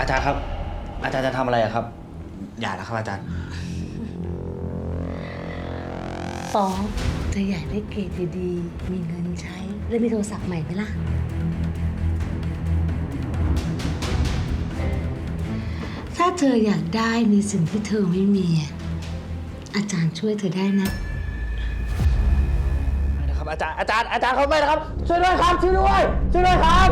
อาจารย์ครับ อาจารย์จะทำอะไรอะครับ อย่าแล้วครับอาจารย์ฟองเธออยากได้เกรดดีๆ มีเงินใช้ แล้วมีโทรศัพท์ใหม่ไหมล่ะ ถ้าเธออยากได้ในสิ่งที่เธอไม่มีอะอาจารย์ช่วยเธอได้นะ ไม่นะครับอาจารย์อาจารย์อาจารย์เขาไม่นะครับ ช่วยด้วยครับช่วยด้วยช่วยด้วยครับ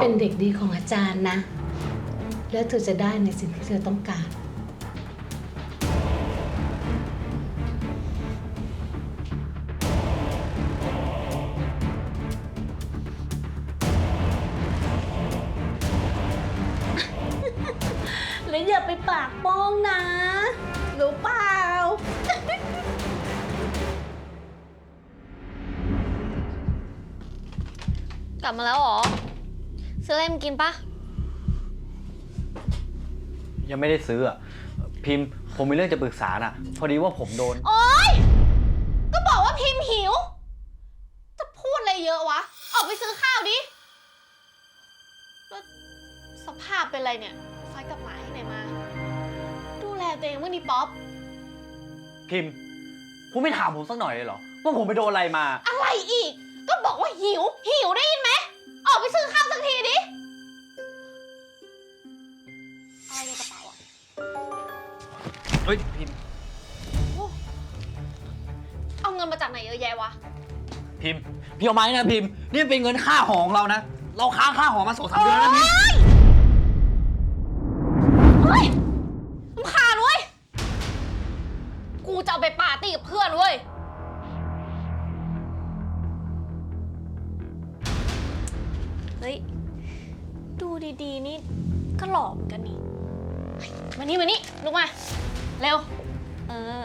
เป็นเด็กดีของอาจารย์นะ แล้วเธอจะได้ในสิ่งที่เธอต้องการ แล้วอย่าไปปากป้องนะรู้เปล่า กลับมาแล้วเหรอ ซื้ออะไรมากินปะยังไม่ได้ซื้ออะพิมพ์ผมมีเรื่องจะปรึกษาน่ะ พอดีว่าผมโดน โอ๊ย ก็บอกว่าพิมพ์หิว จะพูดอะไรเยอะวะ ออกไปซื้อข้าวดิแล้วสภาพเป็นไรเนี่ยไฟกับหมาที่ไหนมา ดูแลตัวเองเมื่อนี้ป๊อป พิมพ์ คุณไม่ถามผมสักหน่อยเลยเหรอ ว่าผมไปโดนอะไรมา อะไรอีก ก็บอกว่าหิว หิวได้ยินไหม ออกไปซื้อข้าวสักทีดิ อะไรในกระเป๋าอะเฮ้ยพิมพ์เอาเงินมาจากไหนเยอะแยะวะ พิมพ์พี่เอาไหมนะพิมพ์นี่เป็นเงินค่าหอของเรานะ เราค้างค่าหอมาสองสามเดือนแล้วนะพิมพ์เฮ้ยรำคาญเว้ย กูจะเอาไปปาร์ตี้กับเพื่อนเว้ย เฮ้ย ดูดีๆ นี่ก็หลอกเหมือนกันนี่เฮ้ยมานี่มานี่ลุกมา เร็ว เออ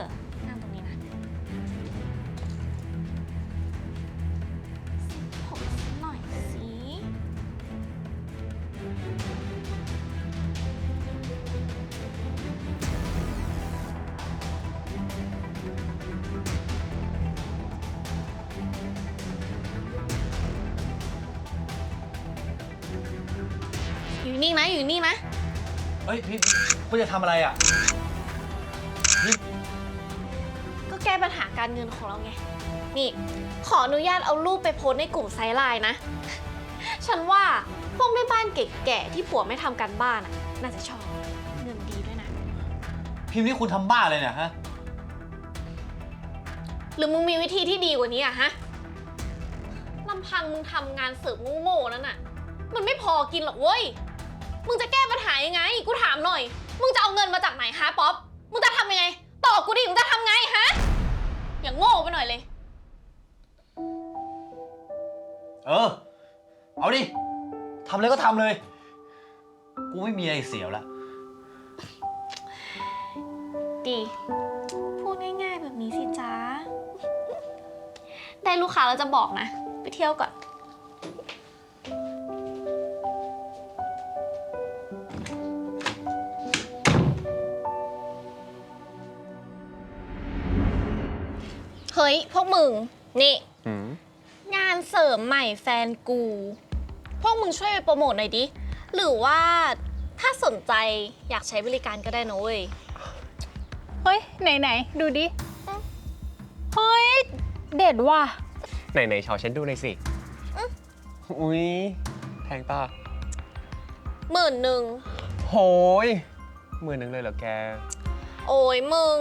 อยู่นี่งนะอยู่นี่งนะ เฮ้ยพิมพ์คุณจะทำอะไรอะพิมพ์ก็แก้ปัญหาการเงินของเราไง นี่ ขออนุญาตเอารูปไปโพสต์ในกลุ่มไซด์ไลน์นะ ฉันว่าพวกแม่บ้านเก๋ๆที่ผัวไม่ทำการบ้านอะน่าจะชอบ เงินดีด้วยนะ พิมพ์นี่คุณทำบ้าเลยเนี่ยฮะ หรือมึงมีวิธีที่ดีกว่านี้อะฮะลำพังมึงทำงานเสิร์ฟโง่ๆนั่นน่ะ มันไม่พอกินหรอกเว้ย มึงจะแก้ปัญหายังไง กูถามหน่อย มึงจะเอาเงินมาจากไหนฮะป๊อป มึงจะทำยังไง ตอบกูดิ มึงจะทำไงฮะ อย่างโง่ไปหน่อยเลย เออ เอาดิ ทำเลยก็ทำเลย กูไม่มีอะไรเสียแล้วดี พูดง่ายๆแบบนี้สิจ้า ได้ลูกค้าแล้วจะบอกนะ ไปเที่ยวก่อน ฮ้ย พวกมึง นี่งานเสริมใหม่แฟนกู พวกมึงช่วยไปโปรโมทหน่อยดิ หรือว่าถ้าสนใจอยากใช้บริการก็ได้นะเว้ย เฮ้ย ไหนไหนๆดูดิ เฮ้ย เด็ดว่ะ ไหนไหนๆชอฉันดูหน่อยสิ อุ๊ยแพงป่ะหมื่นหนึ่งโหยหมื่นหนึ่งเลยเหรอแก โอ้ยมึง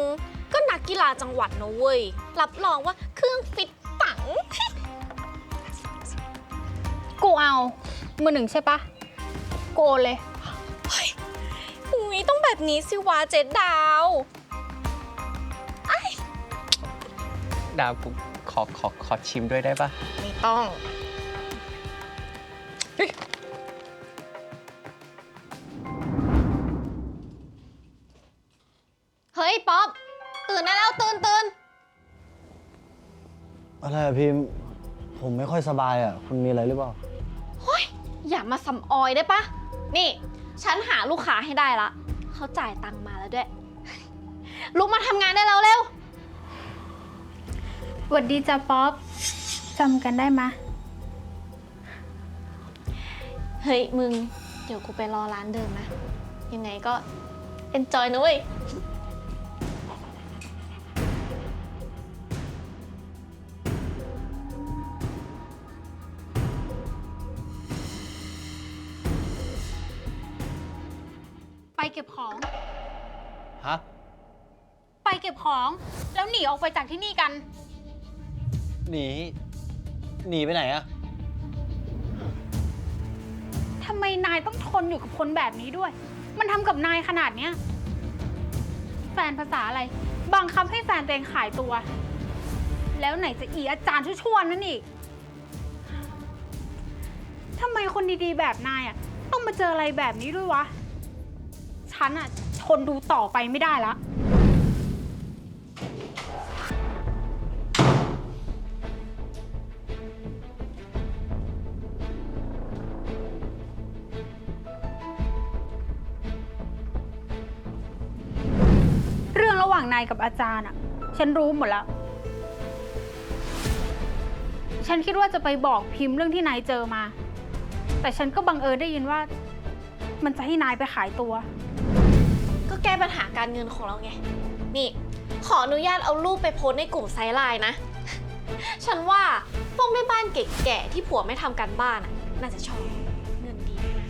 ก็นักกีฬาจังหวัดนะเว้ย รับรองว่าเครื่องฟิตปัง กูเอา มือหนึ่งใช่ปะกูโอนเลย อุ้ยต้องแบบนี้สิวะเจ็ดดาว ดาวกูขอขอขอชิมด้วยได้ปะไม่ต้อง ตื่นได้แล้วตื่นตื่นอะไรอะพิมพ์ผมไม่ค่อยสบายอะคุณมีอะไรหรือเปล่าอย่ามาสำออยได้ปะนี่ ฉันหาลูกค้าให้ได้ละเขาจ่ายตังค์มาแล้วด้วย ลุกมาทำงานได้แล้วเร็วสวัสดีจ้ะป๊อปจำกันได้ไหมะ เฮ้ย มึง เดี๋ยวกูไปรอร้านเดิมนะ ยังไงก็ enjoy นะเว้ย เก็บของ ฮะ ไปเก็บของ แล้วหนีออกไปจากที่นี่กัน หนี หนีไปไหนอะทำไมนายต้องทนอยู่กับคนแบบนี้ด้วย มันทำกับนายขนาดเนี้ย แฟนภาษาอะไร บังคับให้แฟนตัวเองขายตัว แล้วไหนจะอีอาจารย์ชั่วๆนั่นอีก ทำไมคนดีๆแบบนายอะต้องมาเจออะไรแบบนี้ด้วยวะ ฉันอะทนดูต่อไปไม่ได้ละ เรื่องระหว่างนายกับอาจารย์อะฉันรู้หมดแล้ว ฉันคิดว่าจะไปบอกพิมพ์เรื่องที่นายเจอมา แต่ฉันก็บังเอิญได้ยินว่า มันจะให้นายไปขายตัว ก็แก้ปัญหาการเงินของเราไง นี่ ขออนุญาตเอารูปไปโพสต์ในกลุ่มไซด์ไลน์นะ ฉันว่าพวกแม่บ้านเก๋ๆที่ผัวไม่ทำการบ้านน่ะน่าจะชอบเงินดีด้วยนะ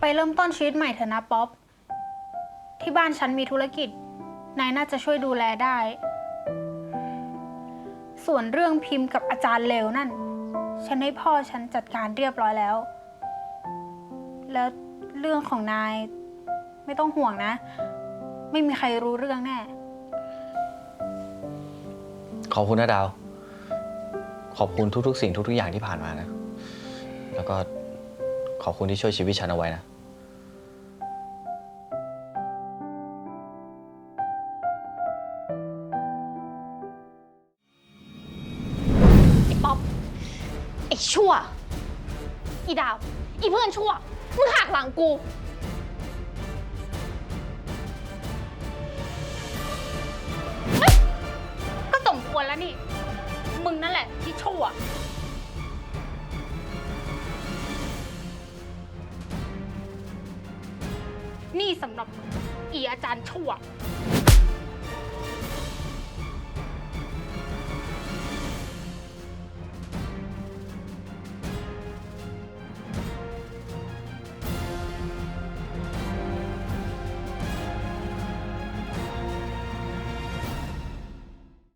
ไปเริ่มต้นชีวิตใหม่เถอะนะป๊อป ที่บ้านฉันมีธุรกิจ นายน่าจะช่วยดูแลได้ ส่วนเรื่องพิมพ์กับอาจารย์เลวนั่น ฉันให้พ่อฉันจัดการเรียบร้อยแล้ว แล้วเรื่องของนายไม่ต้องห่วงนะ ไม่มีใครรู้เรื่องแน่ ขอบคุณนะดาว ขอบคุณทุกๆ สิ่งทุกๆอย่างที่ผ่านมานะ แล้วก็ขอบคุณที่ช่วยชีวิตฉันเอาไว้นะ ชั่ว อีดาว อีเพื่อนชั่ว มึงหักหลังกู ก็สมควรแล้วนี่ มึงนั่นแหละที่ชั่ว นี่สำหรับมึงอีอาจารย์ชั่ว